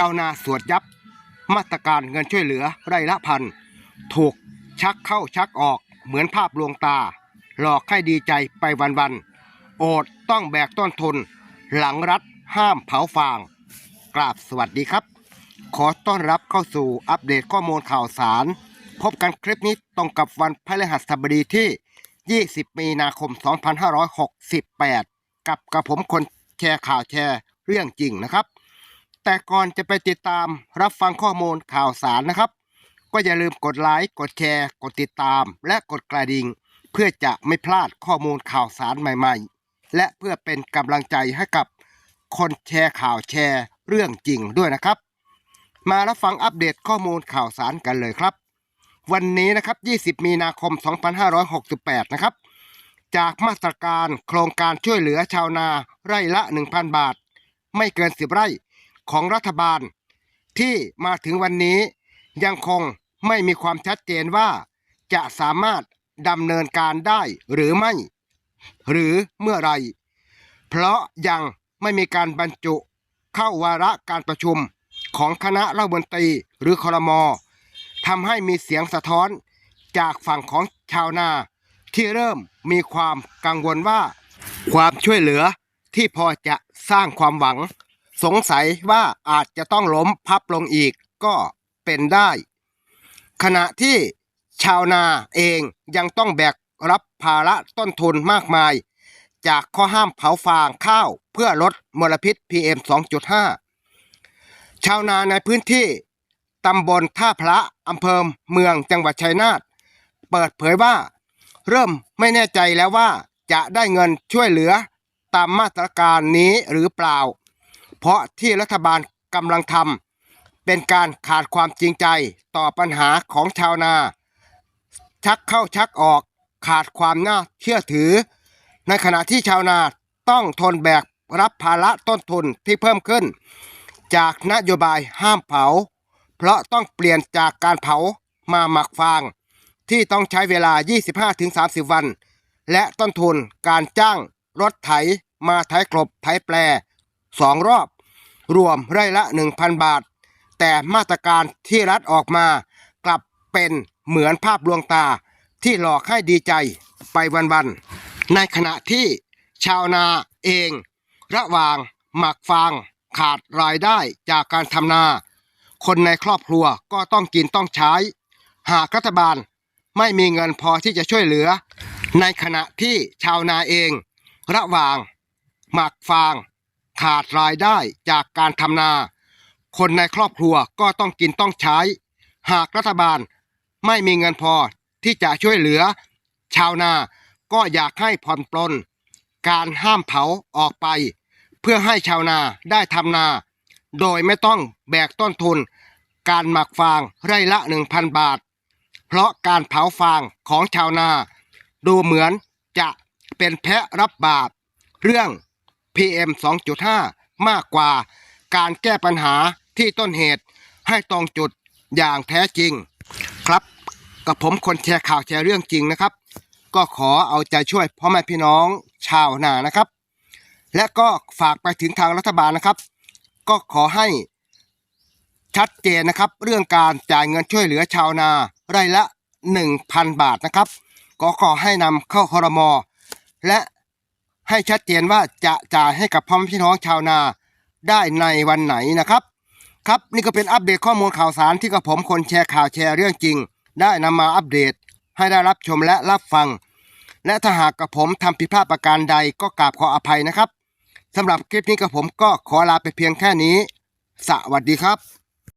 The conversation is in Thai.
ชาวนาสวดยับ มาตรการเงินช่วยเหลือไร่ละพัน ถูกชักเข้าชักออกเหมือนภาพลวงตา หลอกให้ดีใจไปวันๆ โอดต้องแบกต้นทุน หลังรัฐห้ามเผาฟาง กราบสวัสดีครับ ขอต้อนรับเข้าสู่อัปเดตข้อมูลข่าวสาร พบกันคลิปนี้ตรงกับวันพฤหัสบดีที่ 20 มีนาคม 2568 กับกับผมคนแชร์ข่าวแชร์เรื่องจริงนะครับ แต่ก่อนจะไปติดตามรับฟังข้อมูลข่าวสารนะครับ ก็อย่าลืมกดไลค์กดแชร์ กดติดตาม และกดกระดิ่ง เพื่อจะไม่พลาดข้อมูลข่าวสารใหม่ๆ และเพื่อเป็นกำลังใจให้กับคนแชร์ข่าวแชร์เรื่องจริงด้วยนะครับ มารับฟังอัปเดตข้อมูลข่าวสารกันเลยครับ วันนี้นะครับ 20 มีนาคม 2568 นะครับ จากมาตรการโครงการช่วยเหลือชาวนาไร่ละ 1,000 บาท ไม่เกิน 10 ไร่ ของรัฐบาล ที่มาถึงวันนี้ยังคงไม่มีความชัดเจนว่าจะสามารถดำเนินการได้หรือไม่ หรือเมื่อไร เพราะยังไม่มีการบรรจุเข้าวาระการประชุมของคณะรัฐมนตรีหรือคอรมอทำให้มีเสียงสะท้อนจากฝั่งของชาวนา ที่เริ่มมีความกังวลว่า ความช่วยเหลือที่พอจะสร้างความหวัง สงสัยว่าอาจจะต้องล้มพับลงอีกก็เป็นได้ ขณะที่ชาวนาเองยังต้องแบกรับภาระต้นทุนมากมาย จากข้อห้ามเผาฟางข้าวเพื่อลดมลพิษ PM 2.5 ชาวนาในพื้นที่ตำบลท่าพระอำเภอเมืองจังหวัดชัยนาทเปิดเผยว่า เริ่มไม่แน่ใจแล้วว่าจะได้เงินช่วยเหลือตามมาตรการนี้หรือเปล่า เพราะที่รัฐบาลกำลังทำเป็นการขาดความจริงใจต่อปัญหาของชาวนา ชักเข้าชักออกขาดความน่าเชื่อถือ ในขณะที่ชาวนาต้องทนแบกรับภาระต้นทุนที่เพิ่มขึ้น จากนโยบายห้ามเผา เพราะต้องเปลี่ยนจากการเผามาหมักฟาง ที่ต้องใช้เวลา 25-30 วัน และต้นทุนการจ้างรถไถมาไถกลบไถแปล สองรอบ รวมไร่ละ 1,000 บาท แต่มาตรการที่รัฐออกมากลับเป็นเหมือนภาพลวงตาที่หลอกให้ดีใจไปวันๆ ในขณะที่ชาวนาเอง ระหว่างหมักฟางขาดรายได้จากการทำนา คนในครอบครัวก็ต้องกินต้องใช้ หากรัฐบาลไม่มีเงินพอที่จะช่วยเหลือ ในขณะที่ชาวนาเอง ระหว่างหมักฟาง ขาดรายได้จากการทำนา คนในครอบครัวก็ต้องกินต้องใช้ หากรัฐบาลไม่มีเงินพอที่จะช่วยเหลือ ชาวนาก็อยากให้ผ่อนปลนการห้ามเผาออกไป เพื่อให้ชาวนาได้ทำนา โดยไม่ต้องแบกต้นทุน การหมักฟางไร่ละ 1,000 บาท เพราะการเผาฟางของชาวนา ดูเหมือนจะเป็นแพะรับบาปเรื่อง PM 2.5 มากกว่า การแก้ปัญหาที่ต้นเหตุให้ตรงจุดอย่างแท้จริง ครับกับผมคนแชร์ข่าวแชร์เรื่องจริงนะครับ ก็ขอเอาใจช่วยพ่อแม่พี่น้องชาวนานะครับ และก็ฝากไปถึงทางรัฐบาลนะครับ ก็ขอให้ชัดเจนนะครับเรื่องการจ่ายเงินช่วยเหลือชาวนาไร่ละ 1,000 บาทนะครับ ก็ขอให้นำเข้าคอรมอและ ให้ชัดเจนว่าจะจ่ายให้กับพ่อแม่พี่น้องชาวนาได้ในวันไหนนะครับ ครับนี่ก็เป็นอัปเดตข้อมูลข่าวสารที่กับผมคนแชร์ข่าวแชร์เรื่องจริง ได้นำมาอัปเดตให้ได้รับชมและรับฟัง และถ้าหากกับผมทำผิดพลาดประการใดก็กราบขออภัยนะครับสำหรับคลิปนี้กับผมก็ขอลาไปเพียงแค่นี้ สวัสดีครับ